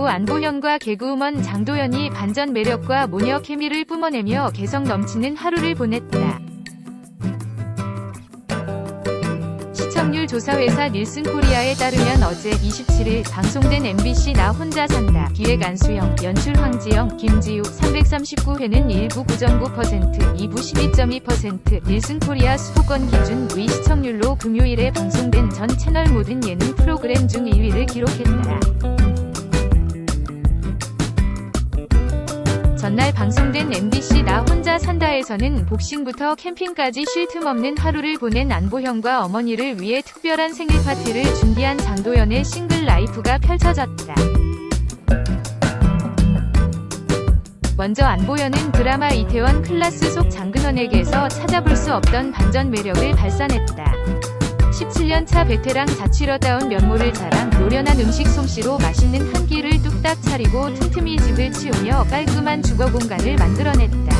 배우 안보현과 개그우먼 장도연이 반전 매력과 모녀 케미를 뿜어내며 개성 넘치는 하루를 보냈다. 시청률 조사회사 닐슨 코리아에 따르면 어제 27일 방송된 MBC 나 혼자 산다 기획 안수영, 연출 황지영, 김지우 339회는 1부 9.9%, 2부 12.2%, 닐슨 코리아 수도권 기준 위 시청률로 금요일에 방송된 전 채널 모든 예능 프로그램 중 1위를 기록했다. 전날 방송된 MBC 나 혼자 산다에서는 복싱부터 캠핑까지 쉴 틈 없는 하루를 보낸 안보현과 어머니를 위해 특별한 생일 파티를 준비한 장도연의 싱글 라이프가 펼쳐졌다. 먼저 안보현은 드라마 이태원 클라스 속 장근원에게서 찾아볼 수 없던 반전 매력을 발산했다. 17년차 베테랑 자취러다운 면모를 자랑, 노련한 음식 솜씨로 맛있는 한 끼를 뚝딱 차리고 틈틈이 집을 치우며 깔끔한 주거 공간을 만들어냈다.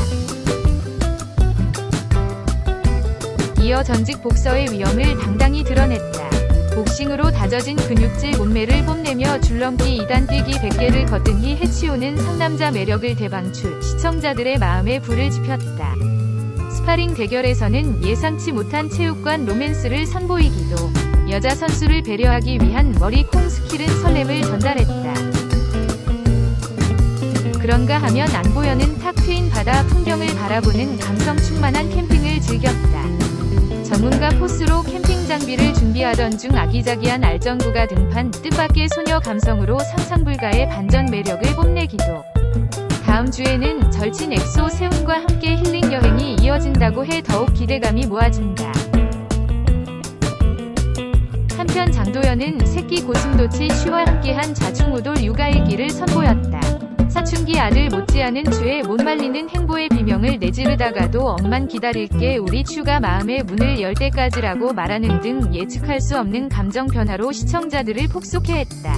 이어 전직 복서의 위엄을 당당히 드러냈다. 복싱으로 다져진 근육질 몸매를 뽐내며 줄넘기 2단 뛰기 100개를 거뜬히 해치우는 상남자 매력을 대방출, 시청자들의 마음에 불을 지폈다. 스파링 대결에서는 예상치 못한 체육관 로맨스를 선보이기도 여자 선수를 배려하기 위한 머리 콩 스킬은 설렘을 전달했다. 그런가 하면 안 보여는 탁 트인 바다 풍경을 바라보는 감성 충만한 캠핑을 즐겼다. 전문가 포스로 캠핑 장비를 준비하던 중 아기자기한 알전구가 등판 뜻밖의 소녀 감성으로 상상 불가의 반전 매력을 뽐내기도 다음 주에는 절친 엑소 세훈과 함께 힐링 여행이 이어진다고 해 더욱 기대감이 모아진다. 한편 장도연은 새끼 고슴도치 쉬와 함께한 좌충우돌 육아의 길을 선보였다. 사춘기 아들 못지않은 추에 못 말리는 행보의 비명을 내지르다가도 엄만 기다릴게 우리 추가 마음의 문을 열 때까지라고 말하는 등 예측할 수 없는 감정 변화로 시청자들을 폭소케 했다.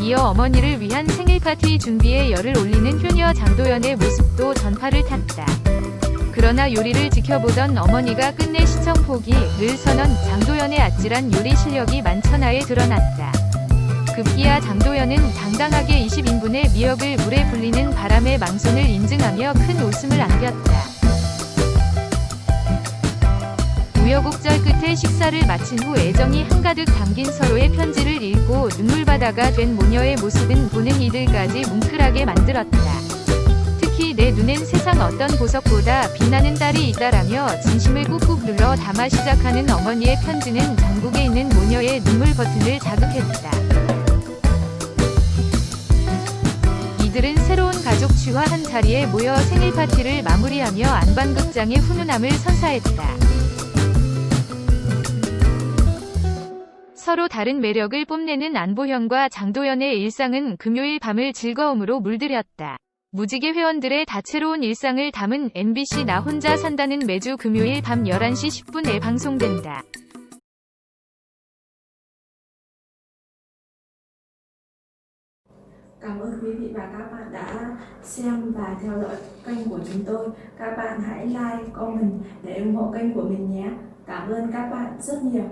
이어 어머니를 위한 생일 파티 준비에 열을 올리는 효녀 장도연의 모습도 전파를 탔다. 그러나 요리를 지켜보던 어머니가 끝내 시청 포기를 선언 장도연의 아찔한 요리 실력이 만천하에 드러났다. 급기야 장도연은 당당하게 20인분의 미역을 물에 불리는 바람의 망손을 인증하며 큰 웃음을 안겼다. 우여곡절 끝에 식사를 마친 후 애정이 한가득 담긴 서로의 편지를 읽고 눈물바다가 된 모녀의 모습은 보는 이들까지 뭉클하게 만들었다. 특히 내 눈엔 세상 어떤 보석보다 빛나는 딸이 있다라며 진심을 꾹꾹 눌러 담아 시작하는 어머니의 편지는 전국에 있는 모녀의 눈물 버튼을 자극했다. 가족 취와 한 자리에 모여 생일 파티를 마무리하며 안방극장의 훈훈함을 선사했다. 서로 다른 매력을 뽐내는 안보현과 장도연의 일상은 금요일 밤을 즐거움으로 물들였다. 무지개 회원들의 다채로운 일상을 담은 MBC 나 혼자 산다는 매주 금요일 밤 11시 10분에 방송된다. Cảm ơn quý vị và các bạn đã xem và theo dõi kênh của chúng tôi. Các bạn hãy like, comment để ủng hộ kênh của mình nhé. Cảm ơn các bạn rất nhiều.